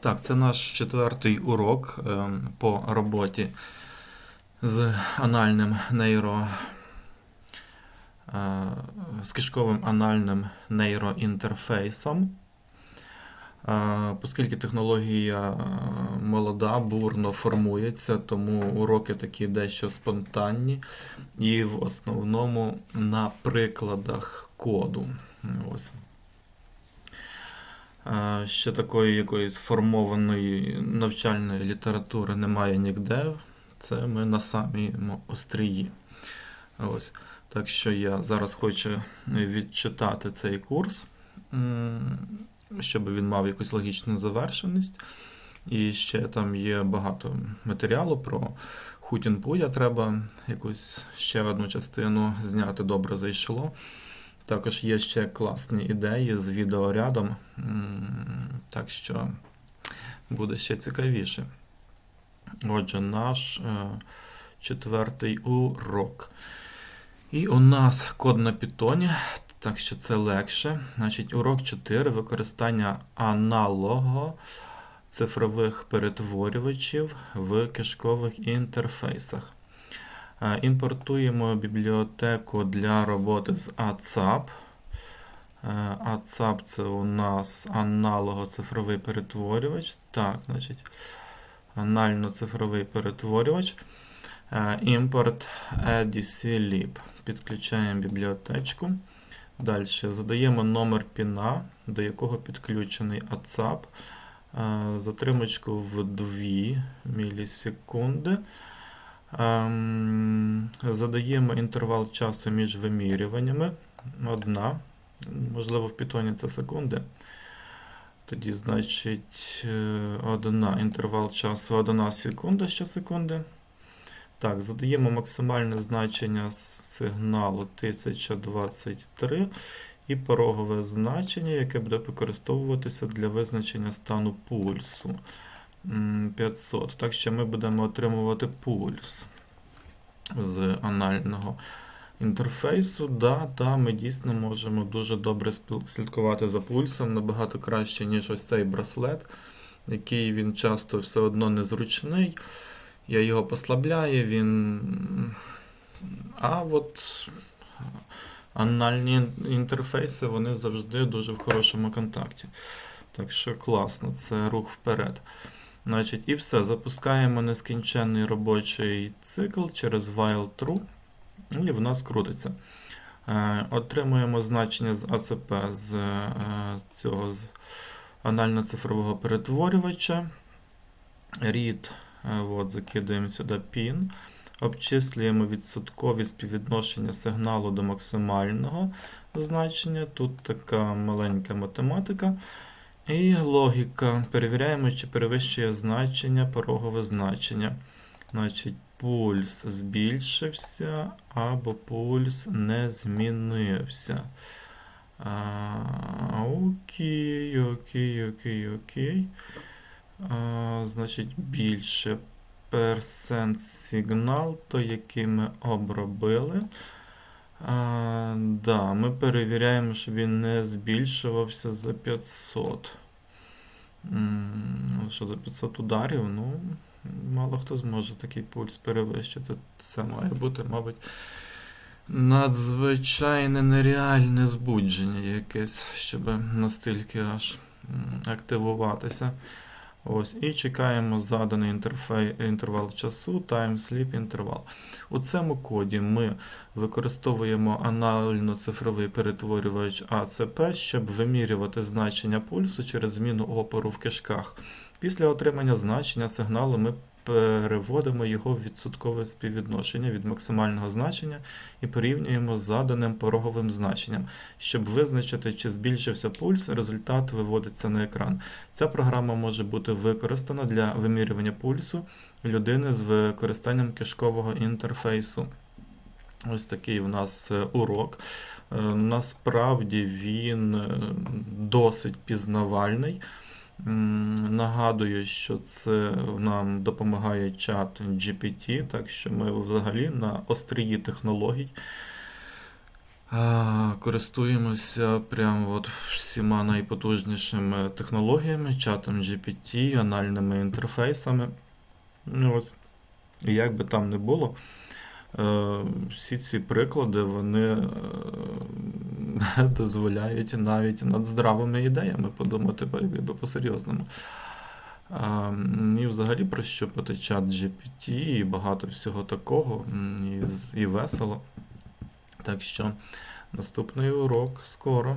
Так, це наш четвертий урок е, по роботі з анальним нейро. е, з кишковим анальним нейроінтерфейсом. Е, Оскільки технологія е, молода, бурно формується, тому уроки такі дещо спонтанні і в основному на прикладах коду. Ось. Ще такої якоїсь сформованої навчальної літератури немає ніде. Це ми на самому острії. Ось. Так що я зараз хочу відчитати цей курс, щоб він мав якусь логічну завершеність. І ще там є багато матеріалу про хутінпуя. Треба якусь ще одну частину зняти добре зайшло. Також є ще класні ідеї з відеорядом, так що буде ще цікавіше. Отже, наш е, четвертий урок. І у нас код на Python, так що це легше. Значить, урок 4. Використання аналого цифрових перетворювачів в кишкових інтерфейсах. Е, Імпортуємо бібліотеку для роботи з ACAP. Е, ACAP це у нас аналого-цифровий перетворювач. Так, значить, анально-цифровий перетворювач. Е, Імпорт ADC-lib. Підключаємо бібліотечку. Далі задаємо номер піна, до якого підключений ACAP. Затримочку в 2 мілісекунди. Ем, Задаємо інтервал часу між вимірюваннями. Одна. Можливо, в Python це секунди. Тоді, значить, е, одна інтервал часу, одна секунда щосекунди. Так, задаємо максимальне значення сигналу 1023 і порогове значення, яке буде використовуватися для визначення стану пульсу. М, 500. Так що ми будемо отримувати пульс з анального інтерфейсу. Да, та ми дійсно можемо дуже добре слідкувати за пульсом, набагато краще, ніж ось цей браслет, який він часто все одно незручний. Я його послабляю, він. А от анальні інтерфейси вони завжди дуже в хорошому контакті. Так що класно, це рух вперед. Значить, і все. Запускаємо нескінченний робочий цикл через while true, і в нас крутиться. Е, Отримуємо значення з АЦП з е, цього з анально-цифрового перетворювача. Read, е, от, закидаємо сюди PIN. Обчислюємо відсоткові співвідношення сигналу до максимального значення. Тут така маленька математика. І логіка. Перевіряємо, чи перевищує значення порогове значення. Значить, пульс збільшився або пульс не змінився. А, окей, окей, окей, окей. А, значить, більше персент сигнал, то який ми обробили. А, да, ми перевіряємо, щоб він не збільшувався за 500. Що за 500 ударів? Ну, мало хто зможе такий пульс перевищити. Це має бути, мабуть, надзвичайне нереальне збудження якесь, щоб настільки аж активуватися. Ось, і чекаємо заданий інтервал часу, time-sleep інтервал. У цьому коді ми використовуємо анально-цифровий перетворювач АЦП, щоб вимірювати значення пульсу через зміну опору в кишках. Після отримання значення сигналу ми переводимо його в відсоткове співвідношення від максимального значення і порівнюємо з заданим пороговим значенням. Щоб визначити, чи збільшився пульс, результат виводиться на екран. Ця програма може бути використана для вимірювання пульсу людини з використанням кишкового інтерфейсу. Ось такий у нас е, урок. Е, Насправді він е, досить пізнавальний. Нагадую, що це нам допомагає чат GPT, так що ми взагалі на острії технологій. Користуємося прямо от всіма найпотужнішими технологіями, чатом GPT, анальними інтерфейсами. Ну, Ось. Як би там не було, е, всі ці приклади вони е, дозволяють навіть над здравими ідеями подумати по- якби по-серйозному. А, І взагалі прощупати чат GPT і багато всього такого, і, і весело. Так що наступний урок скоро.